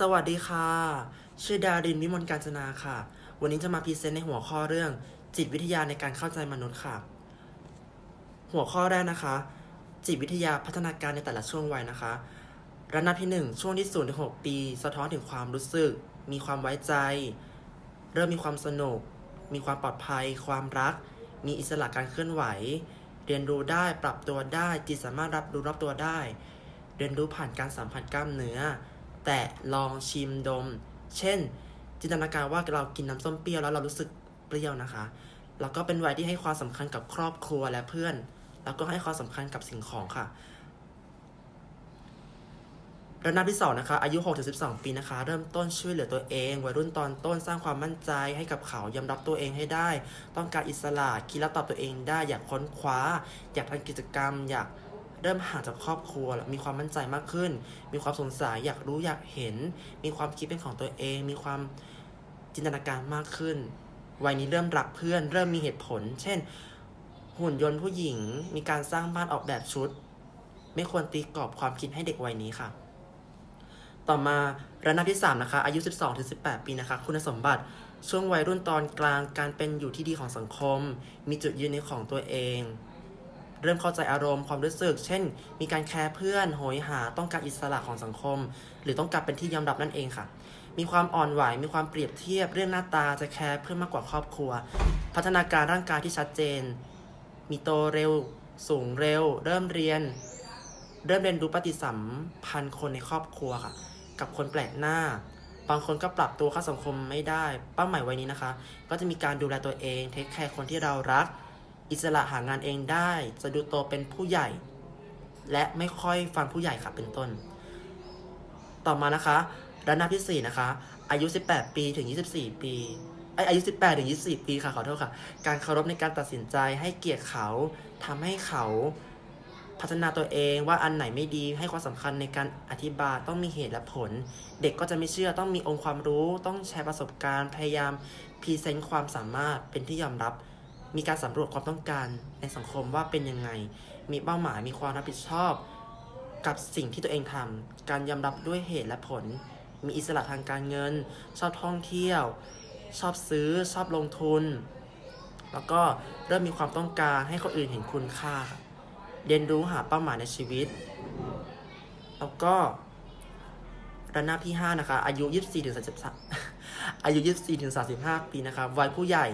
สวัสดีค่ะ ชื่อดารินวิมลการจนาค่ะ วันนี้จะมาพรีเซนต์ในหัวข้อเรื่อง จิตวิทยาในการเข้าใจมนุษย์ค่ะ หัวข้อแรกนะคะ จิตวิทยาพัฒนาการในแต่ละช่วงวัยนะคะ ระดับที่ 1 ช่วงที่0ถึง6ปี สะท้อนถึงความรู้สึก มีความไว้ใจ เริ่มมีความสนุก มีความปลอดภัย ความรัก มีอิสระการเคลื่อนไหว เรียนรู้ได้ปรับตัวได้จิตสามารถรับรู้รอบตัวได้ เรียนรู้ผ่านการสัมผัสกล้ามเนื้อ แต่ลองชิมดม เช่น จินตนาการว่าเรากินน้ำส้มเปรี้ยวแล้วเรารู้สึกเปรี้ยวนะคะ แล้วก็เป็นวัยที่ให้ความสำคัญกับครอบครัวและเพื่อน แล้วก็ให้ความสำคัญกับสิ่งของค่ะระดับที่สองนะคะอายุ6ถึง12 ปีนะคะ เริ่มต้นช่วยเหลือตัวเอง วัยรุ่นตอนต้นสร้างความมั่นใจให้กับเขายอมรับตัวเองให้ได้ ต้องการอิสระคิดและตอบตัวเองได้ อยากค้นคว้า อยากทำกิจกรรม อยาก เริ่มห่างจากครอบครัว มีความมั่นใจมากขึ้น มีความสงสัยอยากรู้อยากเห็น มีความคิดเป็นของตัวเอง มีความจินตนาการมากขึ้น วัยนี้เริ่มรักเพื่อน เริ่มมีเหตุผล เช่น หุ่นยนต์ผู้หญิง มีการสร้างบ้านออกแบบชุด ไม่ควรตีกรอบความคิดให้เด็กวัยนี้ค่ะ ต่อมาระดับที่3นะคะอายุ 12-18 ปีนะคะ คุณสมบัติช่วงวัยรุ่นตอนกลางการเป็นอยู่ที่ดีของสังคม มีจุดยืนในของตัวเอง เริ่มเข้าใจอารมณ์ความรู้สึก เช่น มีการแคร์เพื่อน โหยหา ต้องการอิสระของสังคม หรือต้องการเป็นที่ยอมรับนั่นเองค่ะ มีความอ่อนไหว มีความเปรียบเทียบ เรื่องหน้าตาจะแคร์เพื่อนมากกว่าครอบครัว พัฒนาการร่างกายที่ชัดเจน มีโตเร็ว สูงเร็ว เริ่มเรียน เริ่มเรียนรู้ปฏิสัมพันธ์คนในครอบครัวค่ะ กับคนแปลกหน้าบางคนก็ปรับตัวเข้าสังคมไม่ได้ เป้าหมายไว้นี้นะคะ ก็จะมีการดูแลตัวเอง เทคแคร์คนที่เรารัก อิสระหางานเองได้ จะดูโตเป็นผู้ใหญ่ และไม่ค่อยฟังผู้ใหญ่ค่ะเป็นต้น ต่อมานะคะระดับที่ 4 นะคะ อายุ 18 ปีถึง 24 ปีไออายุ 18 ถึง 24 ปีค่ะ ขอโทษค่ะ การเคารพในการตัดสินใจให้เกียรติเขาทำให้เขาพัฒนาตัวเองว่าอันไหนไม่ดีให้ความสำคัญในการอธิบายต้องมีเหตุและผล เด็กก็จะไม่เชื่อต้องมีองค์ความรู้ ต้องแชร์ประสบการณ์พยายามพรีเซนต์ความสามารถเป็นที่ยอมรับ มีการสำรวจความต้องการในสังคมว่าเป็นยังไง มีเป้าหมาย มีความรับผิดชอบ กับสิ่งที่ตัวเองทำ การยอมรับด้วยเหตุและผล มีอิสระทางการเงิน ชอบท่องเที่ยว ชอบซื้อ ชอบลงทุน แล้วก็เริ่มมีความต้องการให้คนอื่นเห็นคุณค่า เรียนรู้หาเป้าหมายในชีวิต แล้วก็ระนาบที่ 5 นะคะ อายุ 24ถึง33อายุ 24-35 ปีนะคะวัยผู้ใหญ่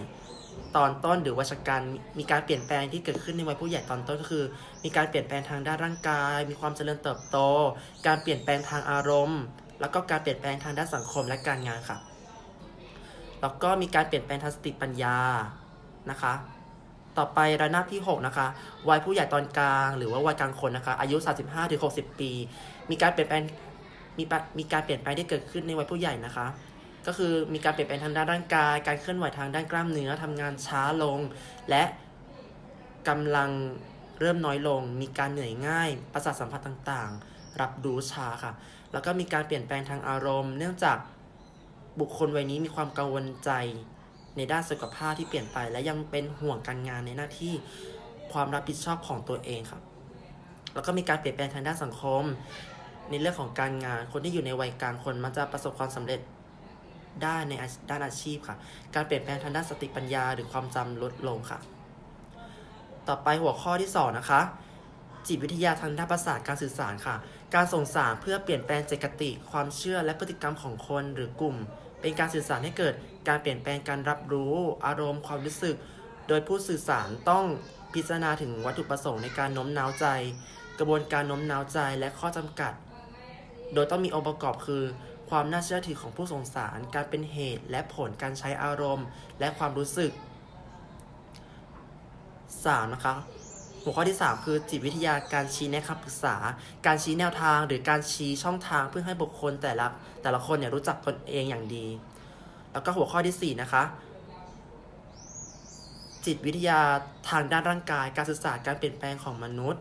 ตอนต้นหรือวัชการมีการเปลี่ยนแปลงที่เกิดขึ้นในวัยผู้ใหญ่ตอนต้นก็คือ มีการเปลี่ยนแปลงทางด้านร่างกาย มีความเจริญเติบโต การเปลี่ยนแปลงทางอารมณ์ แล้วก็การเปลี่ยนแปลงทางด้านสังคมและการงานค่ะ แล้วก็มีการเปลี่ยนแปลงทางสติปัญญานะคะ ต่อไประนาบที่ 6 นะคะ วัยผู้ใหญ่ตอนกลาง หรือว่าวัยกลางคนนะคะ อายุ 35ถึง60 ปี มีการเปลี่ยนแปลงมีมีการเปลี่ยนแปลงที่เกิดขึ้นในวัยผู้ใหญ่นะคะ ก็คือมีการเปลี่ยนแปลงทางด้านร่างกาย การเคลื่อนไหวทางด้านกล้ามเนื้อทำงานช้าลง และกำลังเริ่มน้อยลง มีการเหนื่อยง่าย ประสาทสัมผัสต่างๆ รับรู้ช้าค่ะ แล้วก็มีการเปลี่ยนแปลงทางอารมณ์ เนื่องจากบุคคลวัยนี้มีความกังวลใจในด้านสุขภาพที่เปลี่ยนไป และยังเป็นห่วงการงานในหน้าที่ความรับผิดชอบของตัวเองค่ะแล้วก็มีการเปลี่ยนแปลงทางด้านสังคม ในเรื่องของการงาน คนที่อยู่ในวัยกลางคนมันจะประสบความสำเร็จ ได้ในด้านอาชีพค่ะ การเปลี่ยนแปลงทางด้านสติปัญญา หรือความจำลดลงค่ะ ต่อไปหัวข้อที่ 2 นะคะ จิตวิทยาทางด้านประสาทการสื่อสารค่ะ การส่งสารเพื่อเปลี่ยนแปลงเจตคติ ความเชื่อและพฤติกรรมของคนหรือกลุ่ม เป็นการสื่อสารให้เกิดการเปลี่ยนแปลงการรับรู้ อารมณ์ ความรู้สึก โดยผู้สื่อสารต้องพิจารณาถึงวัตถุประสงค์ในการโน้มน้าวใจ กระบวนการโน้มน้าวใจและข้อจำกัด โดยต้องมีองค์ประกอบคือ ความน่าเชื่อถือของผู้ส่งสาร การเป็นเหตุและผลการใช้อารมณ์ และความรู้สึก 3. นะคะหัวข้อที่ 3 คือจิตวิทยาการชี้แนะคำปรึกษา การชี้แนวทางหรือการชี้ช่องทางเพื่อให้บุคคลแต่ละแต่ละคนเนี่ยรู้จักตนเองอย่างดี แล้วก็หัวข้อที่ 4 นะคะ จิตวิทยาทางด้านร่างกาย การศึกษาการเปลี่ยนแปลงของมนุษย์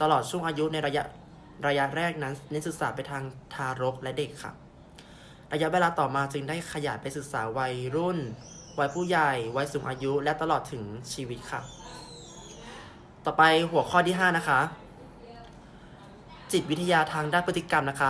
ตลอดช่วงอายุในระยะระยะแรกนั้นเน้นศึกษาไปทางทารกและเด็กค่ะ ระยะเวลาต่อมาจึงได้ขยายไปศึกษาวัยรุ่น วัยผู้ใหญ่ วัยสูงอายุและตลอดถึงชีวิตค่ะ ต่อไปหัวข้อที่ 5 นะคะ จิตวิทยาทางด้านพฤติกรรมนะคะ